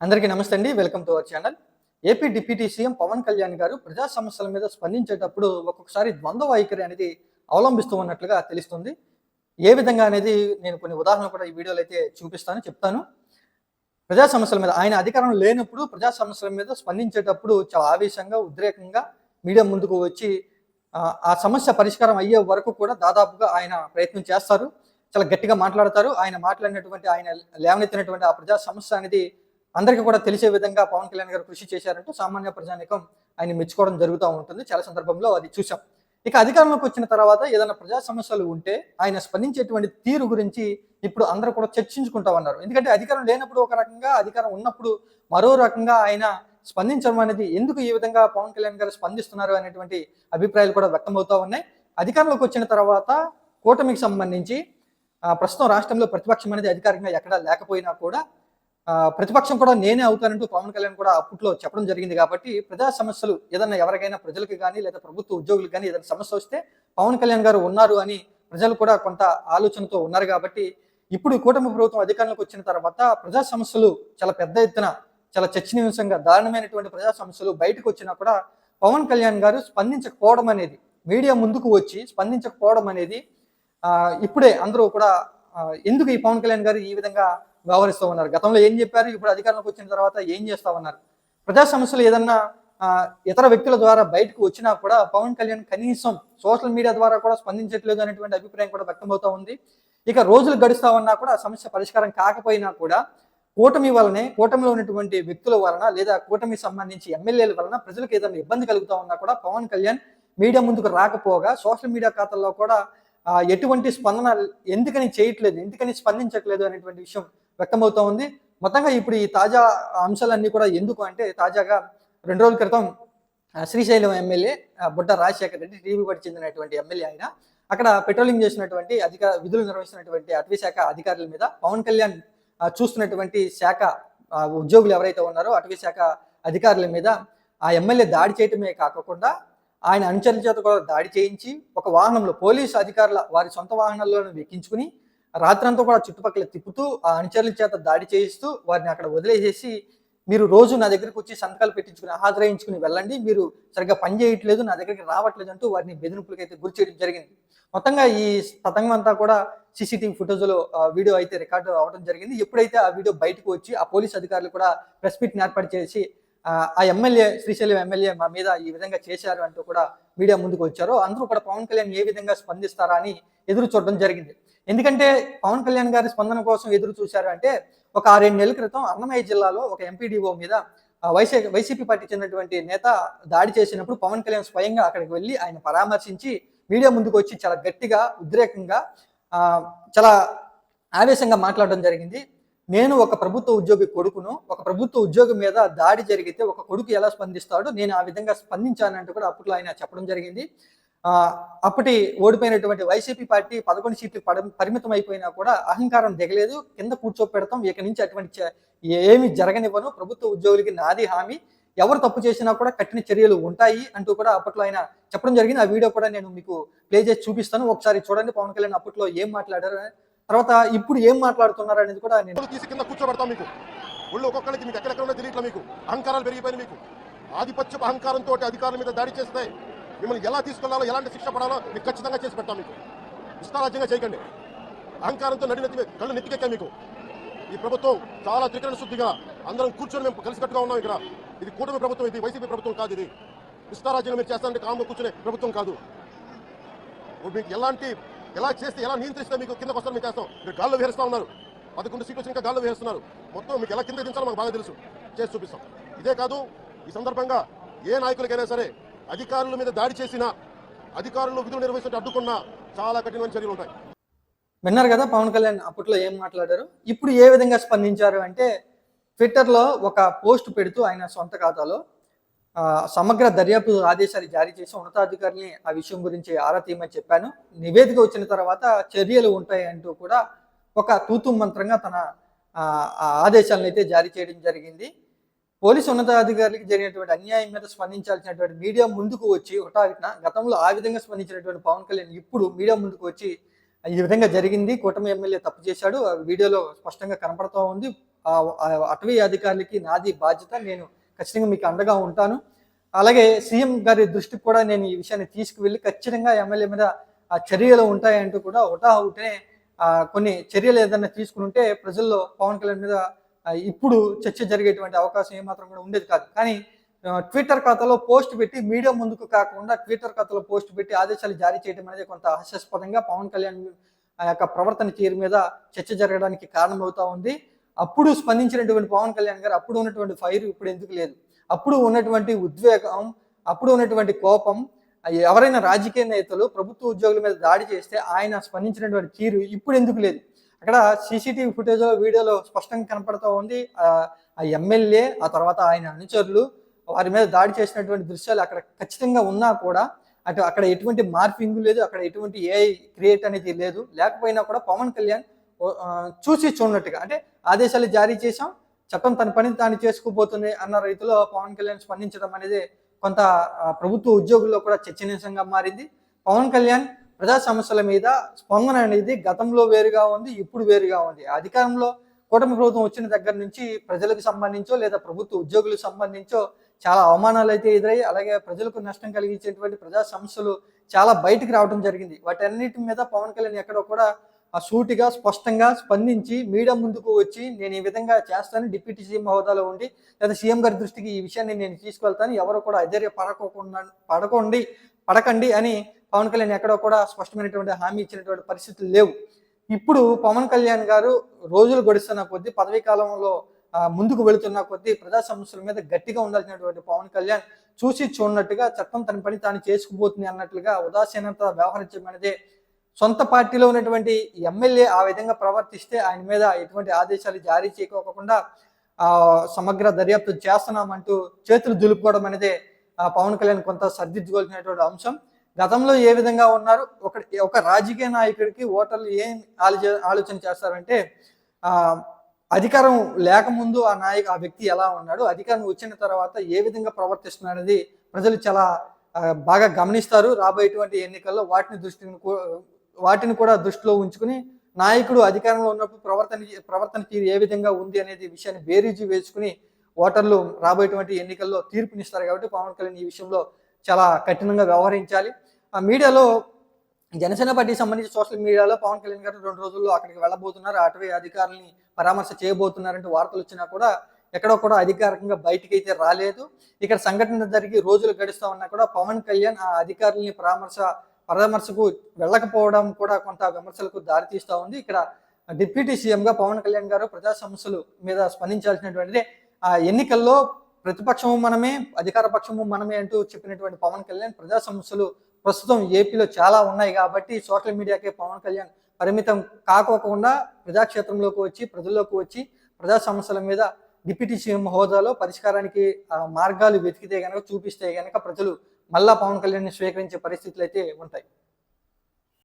అందరికీ నమస్తే అండి. Welcome to our channel. AP deputy CM Pawan Kalyan garu ప్రజా సమస్యల మీద స్పందించేటప్పుడు ఒక్కొక్కసారి ద్వంద్వ వైఖరి అనేది అవలంబిస్తూ ఉన్నట్లుగా తెలుస్తుంది. ఏ విధంగా అనేది నేను కొన్ని ఉదాహరణలు కూడా ఈ వీడియోలో అయితే చూపిస్తాను చెప్తాను. ప్రజా సమస్యల మీద ఆయన అధికారం లేనప్పుడు ప్రజా సమస్యల మీద స్పందించేటప్పుడు చాలా ఆవేశంగా ఉద్రేకంగా మీడియా ముందుకు వచ్చి ఆ, ఆ సమస్య పరిష్కారం అయ్యే వరకు కూడా దాదాపుగా ఆయన ప్రయత్నం చేస్తారు. చాలా గట్టిగా మాట్లాడతారు. ఆయన మాట్లాడినటువంటి ఆయన లేవనెత్తినటువంటి ఆ ప్రజా సమస్య అనేది అందరికీ కూడా తెలిసే విధంగా పవన్ కళ్యాణ్ గారు కృషి చేశారంటూ సామాన్య ప్రజానికం ఆయన మెచ్చుకోవడం జరుగుతూ ఉంటుంది. చాలా సందర్భంలో అది చూసాం ఇక అధికారంలోకి వచ్చిన తర్వాత ఏదైనా ప్రజా సమస్యలు ఉంటే ఆయన స్పందించేటువంటి తీరు గురించి ఇప్పుడు అందరూ కూడా చర్చించుకుంటా ఉన్నారు. ఎందుకంటే అధికారం లేనప్పుడు ఒక రకంగా అధికారం ఉన్నప్పుడు మరో రకంగా ఆయన స్పందించడం అనేది ఎందుకు ఈ విధంగా పవన్ కళ్యాణ్ గారు స్పందిస్తున్నారు అనేటువంటి అభిప్రాయాలు కూడా వ్యక్తమవుతూ ఉన్నాయి. అధికారంలోకి వచ్చిన తర్వాత కూటమికి సంబంధించి ఆ, ప్రస్తుతం రాష్ట్రంలో ప్రతిపక్షం అనేది అధికారికంగా ఎక్కడా లేకపోయినా కూడా ప్రతిపక్షం కూడా నేనే అవుతానంటూ పవన్ కళ్యాణ్ కూడా అప్పట్లో చెప్పడం జరిగింది కాబట్టి ప్రజా సమస్యలు ఏదన్నా ఎవరికైనా ప్రజలకు కానీ లేదా ప్రభుత్వ ఉద్యోగులకు కానీ ఏదైనా సమస్య వస్తే పవన్ కళ్యాణ్ గారు ఉన్నారు అని ప్రజలు కూడా కొంత ఆలోచనతో ఉన్నారు కాబట్టి ఇప్పుడు కూటమి ప్రభుత్వం అధికారంలోకి వచ్చిన తర్వాత ప్రజా సమస్యలు చాలా పెద్ద ఎత్తున చాలా చర్చనీయాంశంగా దారుణమైనటువంటి ప్రజా సమస్యలు బయటకు వచ్చినా కూడా పవన్ కళ్యాణ్ గారు స్పందించకపోవడం అనేది మీడియా ముందుకు వచ్చి స్పందించకపోవడం అనేది ఇప్పుడే అందరూ కూడా ఎందుకు ఈ పవన్ కళ్యాణ్ గారు ఈ విధంగా వ్యవహరిస్తూ ఉన్నారు గతంలో ఏం చెప్పారు? ఇప్పుడు అధికారంలోకి వచ్చిన తర్వాత ఏం చేస్తా ఉన్నారు ప్రజా సమస్యలు ఏదన్నా ఇతర వ్యక్తుల ద్వారా బయటకు వచ్చినా కూడా పవన్ కళ్యాణ్ కనీసం సోషల్ మీడియా ద్వారా కూడా స్పందించట్లేదు అనేటువంటి అభిప్రాయం కూడా వ్యక్తమవుతా ఉంది. ఇక రోజులు గడుస్తా ఉన్నా కూడా ఆ సమస్య పరిష్కారం కాకపోయినా కూడా కూటమి వలనే కూటమిలో ఉన్నటువంటి వ్యక్తుల వలన లేదా కూటమి సంబంధించి ఎమ్మెల్యేల వలన ప్రజలకు ఏదైనా ఇబ్బంది కలుగుతా ఉన్నా కూడా పవన్ కళ్యాణ్ మీడియా ముందుకు రాకపోగా సోషల్ మీడియా ఖాతాల్లో కూడా ఎటువంటి స్పందన ఎందుకని చేయట్లేదు? ఎందుకని స్పందించట్లేదు అనేటువంటి విషయం వ్యక్తమవుతూ ఉంది. మొత్తంగా ఇప్పుడు ఈ తాజా అంశాలన్నీ కూడా ఎందుకు అంటే తాజాగా రెండు రోజుల క్రితం శ్రీశైలం ఎమ్మెల్యే బుడ్డ రాజశేఖర్ రెడ్డి టీవీపడి చెందినటువంటి ఎమ్మెల్యే ఆయన అక్కడ పెట్రోలింగ్ చేసినటువంటి అధికార విధులు నిర్వహిస్తున్నటువంటి అటవీ శాఖ అధికారుల మీద పవన్ కళ్యాణ్ చూస్తున్నటువంటి శాఖ ఉద్యోగులు ఎవరైతే ఉన్నారో అటవీశాఖ అధికారుల మీద ఆ ఎమ్మెల్యే దాడి చేయటమే కాకుండా ఆయన అనుచరుల చేత కూడా దాడి చేయించి ఒక వాహనంలో పోలీసు అధికారుల వారి సొంత వాహనాల్లో వెక్కించుకుని రాత్రంతా కూడా చుట్టుపక్కల తిప్పుతూ ఆ అనుచరుల చేత దాడి చేయిస్తూ వారిని అక్కడ వదిలేసేసి మీరు రోజు నా దగ్గరికి వచ్చి సంతకాలు పెట్టించుకుని హాజరాయించుకుని వెళ్ళండి. మీరు సరిగ్గా పని చేయట్లేదు నా దగ్గరికి రావట్లేదు అంటూ వారిని బెదిరింపులకి అయితే గురి చేయడం జరిగింది. మొత్తంగా ఈ పతంగం అంతా కూడా సీసీటీవీ ఫుటేజ్లో వీడియో అయితే రికార్డు అవడం జరిగింది. ఎప్పుడైతే ఆ వీడియో బయటకు వచ్చి ఆ పోలీస్ అధికారులు కూడా ప్రెస్ మీట్ని ఏర్పాటు చేసి ఆ, ఎమ్మెల్యే శ్రీశైలం ఎమ్మెల్యే మా మీద ఈ విధంగా చేశారు అంటూ కూడా మీడియా ముందుకు వచ్చారో. అందరూ కూడా పవన్ కళ్యాణ్ ఏ విధంగా స్పందిస్తారా అని ఎదురు చూడడం జరిగింది. ఎందుకంటే పవన్ కళ్యాణ్ గారి స్పందన కోసం ఎదురు చూశారు అంటే ఒక ఆరేడు నెలల క్రితం అన్నమయ్య జిల్లాలో ఒక ఎంపీడీఓ మీద వైసీ వైసీపీ పార్టీ చెందినటువంటి నేత దాడి చేసినప్పుడు పవన్ కళ్యాణ్ స్వయంగా అక్కడికి వెళ్ళి ఆయన పరామర్శించి మీడియా ముందుకు వచ్చి చాలా గట్టిగా ఉద్రేకంగా చాలా ఆవేశంగా మాట్లాడడం జరిగింది. నేను ఒక ప్రభుత్వ ఉద్యోగి కొడుకును ఒక ప్రభుత్వ ఉద్యోగి మీద దాడి జరిగితే ఒక కొడుకు ఎలా స్పందిస్తాడో నేను ఆ విధంగా స్పందించానంటూ కూడా అప్పట్లో ఆయన చెప్పడం జరిగింది. అప్పటి ఓడిపోయినటువంటి వైసీపీ పార్టీ పదకొండు సీట్లు పడ పరిమితం అయిపోయినా కూడా అహంకారం దిగలేదు. కింద కూర్చోపెడతాం. ఇక నుంచి అటువంటి ఏమి జరగనివ్వను. ప్రభుత్వ ఉద్యోగులకి నాది హామీ. ఎవరు తప్పు చేసినా కూడా కఠిన చర్యలు ఉంటాయి అంటూ కూడా అప్పట్లో ఆయన చెప్పడం జరిగింది. ఆ వీడియో కూడా నేను మీకు ప్లే చేసి చూపిస్తాను. ఒకసారి చూడండి. పవన్ కళ్యాణ్ అప్పట్లో ఏం మాట్లాడారు తర్వాత ఇప్పుడు ఏం మాట్లాడుతున్నారు అనేది కూడా నేను తీసి కింద కూర్చోబెడతాం మీకు. ఒళ్ళు ఒక్కొక్కరికి మీకు ఎక్కడెక్కడ తెలియట్లా మీకు. అహంకారాలు పెరిగిపోయినాయి మీకు. ఆధిపత్య అహంకారంతో అధికారుల మీద దాడి చేస్తే మిమ్మల్ని ఎలా తీసుకెళ్ళాలో ఎలాంటి శిక్ష పడాలో మీకు ఖచ్చితంగా చేసి పెడతాం మీకు. ఇష్టారాజ్యంగా చేయకండి. అహంకారంతో నడి నెత్తి కళ్ళు నెత్తికెక్కా మీకు. ఈ ప్రభుత్వం చాలా త్రికరణ శుద్ధిగా అందరం కూర్చొని మేము కలిసికట్టుగా ఉన్నాం ఇక్కడ. ఇది కూటమి ప్రభుత్వం ఇది వైసీపీ ప్రభుత్వం కాదు ఇది. ఇష్టారాజ్యంగా మీరు చేస్తానంటే కామ్గా కూర్చునే ప్రభుత్వం కాదు. మీకు ఎలాంటి ఎలా చేస్తే ఎలా నియంత్రిస్తే మీకు కిందకు వస్తారు మీకు వేస్తాం మీరు గాల్లో వేరుస్తా ఉన్నారు. పదకొండు సీట్లు వచ్చి ఇంకా గాల్లో వేస్తున్నారు మొత్తం మీకు ఎలా కింద దించాలో మాకు బాగా తెలుసు. చేసి చూపిస్తాం. ఇదే కాదు ఈ సందర్భంగా ఏ నాయకులకైనా సరే అధికారుల మీద దాడి చేసినా అధికారులు విధులు నిర్వహిస్తుంటే అడ్డుకున్నా చాలా కఠినమైన చర్యలు ఉంటాయి. విన్నారు కదా పవన్ కళ్యాణ్ అప్పట్లో ఏం మాట్లాడారు? ఇప్పుడు ఏ విధంగా స్పందించారు అంటే ట్విట్టర్లో ఒక పోస్ట్ పెడుతూ ఆయన సొంత ఖాతాలో సమగ్ర దర్యాప్తు ఆదేశాలు జారీ చేసి ఉన్నతాధికారుల్ని ఆ విషయం గురించి ఆరా తీయమని చెప్పాను. నివేదిక వచ్చిన తర్వాత చర్యలు ఉంటాయి అంటూ కూడా ఒక తూతు మంత్రంగా తన ఆదేశాలను అయితే జారీ చేయడం జరిగింది. పోలీసు ఉన్నతాధికారులకు జరిగినటువంటి అన్యాయం మీద స్పందించాల్సినటువంటి మీడియా ముందుకు వచ్చి హుటాహుటిన గతంలో ఆ విధంగా స్పందించినటువంటి పవన్ కళ్యాణ్ ఇప్పుడు మీడియా ముందుకు వచ్చి ఈ విధంగా జరిగింది. కూటమి ఎమ్మెల్యే తప్పు చేశాడు. ఆ వీడియోలో స్పష్టంగా కనపడుతూ ఉంది. అటవీ అధికారులకి నాది బాధ్యత. నేను ఖచ్చితంగా మీకు అండగా ఉంటాను. అలాగే సీఎం గారి దృష్టికి కూడా నేను ఈ విషయాన్ని తీసుకువెళ్ళి ఖచ్చితంగా ఎమ్మెల్యే మీద ఆ చర్యలు ఉంటాయంటూ కూడా ఒకటా ఒకటే కొన్ని చర్యలు ఏదైనా తీసుకుంటే ప్రజల్లో పవన్ కళ్యాణ్ మీద ఇప్పుడు చర్చ జరిగేటువంటి అవకాశం ఏమాత్రం కూడా ఉండేది కాదు. కానీ ట్విట్టర్ ఖాతాలో పోస్ట్ పెట్టి మీడియా ముందుకు కాకుండా ట్విట్టర్ ఖాతాలో పోస్ట్ పెట్టి ఆదేశాలు జారీ చేయడం అనేది కొంత హాస్యాస్పదంగా పవన్ కళ్యాణ్ యొక్క ప్రవర్తన తీరు మీద చర్చ జరగడానికి కారణమవుతా ఉంది. అప్పుడు స్పందించినటువంటి పవన్ కళ్యాణ్ గారు అప్పుడు ఉన్నటువంటి ఫైర్ ఇప్పుడు ఎందుకు లేదు? అప్పుడు ఉన్నటువంటి ఉద్వేగం అప్పుడు ఉన్నటువంటి కోపం ఎవరైనా రాజకీయ నేతలు ప్రభుత్వ ఉద్యోగుల మీద దాడి చేస్తే ఆయన స్పందించినటువంటి తీరు ఇప్పుడు ఎందుకు లేదు? అక్కడ సీసీటీవీ ఫుటేజ్ వీడియోలో స్పష్టంగా కనపడుతూ ఉంది. ఆ ఎమ్మెల్యే ఆ తర్వాత ఆయన అనుచరులు వారి మీద దాడి చేసినటువంటి దృశ్యాలు అక్కడ ఖచ్చితంగా ఉన్నా కూడా అటు అక్కడ ఎటువంటి మార్పింగ్ లేదు అక్కడ ఎటువంటి ఏఐ క్రియేట్ అనేది లేదు. లేకపోయినా కూడా పవన్ కళ్యాణ్ చూసి చూడనట్టుగా. అంటే ఆదేశాలు జారీ చేశాం చట్టం తన పని తాను చేసుకుపోతుంది అన్న రైతులో పవన్ కళ్యాణ్ స్పందించడం అనేది కొంత ప్రభుత్వ ఉద్యోగుల్లో కూడా చర్చనీయాంశంగా మారింది. పవన్ కళ్యాణ్ ప్రజా సమస్యల మీద స్పందన అనేది గతంలో వేరుగా ఉంది ఇప్పుడు వేరుగా ఉంది. అధికారంలో కూటమి ప్రభుత్వం వచ్చిన దగ్గర నుంచి ప్రజలకు సంబంధించో లేదా ప్రభుత్వ ఉద్యోగులకు సంబంధించో చాలా అవమానాలు అయితే ఎదురయ్యి అలాగే ప్రజలకు నష్టం కలిగించేటువంటి ప్రజా సమస్యలు చాలా బయటికి రావడం జరిగింది. వాటన్నిటి మీద పవన్ కళ్యాణ్ ఎక్కడో కూడా సూటిగా స్పష్టంగా స్పందించి మీడియా ముందుకు వచ్చి నేను ఈ విధంగా చేస్తాను డిప్యూటీ సీఎం హోదాలో ఉండి లేదా సీఎం గారి దృష్టికి ఈ విషయాన్ని నేను తీసుకెళ్తాను ఎవరు కూడా అధైర్య పడకోకుండా పడకండి పడకండి అని పవన్ కళ్యాణ్ ఎక్కడో కూడా స్పష్టమైనటువంటి హామీ ఇచ్చినటువంటి పరిస్థితులు లేవు. ఇప్పుడు పవన్ కళ్యాణ్ గారు రోజులు గడుస్తున్న కొద్దీ పదవీ కాలంలో ముందుకు వెళుతున్న కొద్దీ ప్రజా సమస్యల మీద గట్టిగా ఉండాల్సినటువంటి పవన్ కళ్యాణ్ చూసి చూడనట్టుగా చట్టం తన పని తాను చేసుకుపోతుంది అన్నట్లుగా ఉదాసీనత వ్యవహరించడం అనేది సొంత పార్టీలో ఉన్నటువంటి ఎమ్మెల్యే ఆ విధంగా ప్రవర్తిస్తే ఆయన మీద ఎటువంటి ఆదేశాలు జారీ చేయకోకుండా సమగ్ర దర్యాప్తు చేస్తున్నామంటూ చేతులు దులుపుకోవడం అనేది పవన్ కళ్యాణ్ కొంత సర్దిద్దుకోవాల్సినటువంటి అంశం. గతంలో ఏ విధంగా ఉన్నారు? ఒక ఒక రాజకీయ నాయకుడికి ఓటర్లు ఏం ఆలోచన ఆలోచన చేస్తారంటే అధికారం లేకముందు ఆ నాయకు ఆ వ్యక్తి ఎలా ఉన్నాడు అధికారం వచ్చిన తర్వాత ఏ విధంగా ప్రవర్తిస్తున్నాడు అనేది ప్రజలు చాలా బాగా గమనిస్తారు. రాబోయేటువంటి ఎన్నికల్లో వాటిని దృష్టిని వాటిని కూడా దృష్టిలో ఉంచుకుని నాయకుడు అధికారంలో ఉన్నప్పుడు ప్రవర్తన ప్రవర్తన తీరు ఏ విధంగా ఉంది అనేది విషయాన్ని బేరీజు వేసుకుని ఓటర్లు రాబోయేటువంటి ఎన్నికల్లో తీర్పునిస్తారు కాబట్టి పవన్ కళ్యాణ్ ఈ విషయంలో చాలా కఠినంగా వ్యవహరించాలి. ఆ మీడియాలో జనసేన పార్టీకి సంబంధించి సోషల్ మీడియాలో పవన్ కళ్యాణ్ గారు రెండు రోజుల్లో అక్కడికి వెళ్ళబోతున్నారు. అటవీ అధికారులని పరామర్శ చేయబోతున్నారంటే వార్తలు వచ్చినా కూడా ఎక్కడో కూడా అధికారికంగా బయటికి అయితే రాలేదు. ఇక్కడ సంఘటన జరిగి రోజులు గడుస్తా ఉన్నా కూడా పవన్ కళ్యాణ్ ఆ అధికారులని పరామర్శ పరామర్శకు వెళ్ళకపోవడం కూడా కొంత విమర్శలకు దారితీస్తూ ఉంది. ఇక్కడ డిప్యూటీ సీఎంగా పవన్ కళ్యాణ్ గారు ప్రజా సమస్యలు మీద స్పందించాల్సినటువంటిది. ఆ ఎన్నికల్లో ప్రతిపక్షము మనమే అధికార పక్షము మనమే అంటూ చెప్పినటువంటి పవన్ కళ్యాణ్ ప్రజా సమస్యలు ప్రస్తుతం ఏపీలో చాలా ఉన్నాయి కాబట్టి సోషల్ మీడియాకే పవన్ కళ్యాణ్ పరిమితం కాకోకుండా ప్రజాక్షేత్రంలోకి వచ్చి ప్రజల్లోకి వచ్చి ప్రజా సమస్యల మీద డిప్యూటీ సీఎం హోదాలో పరిష్కారానికి మార్గాలు వెతికితే గనక చూపిస్తే గనక ప్రజలు మళ్ళా పవన్ కళ్యాణ్ స్వీకరించే పరిస్థితులు అయితే ఉంటాయి.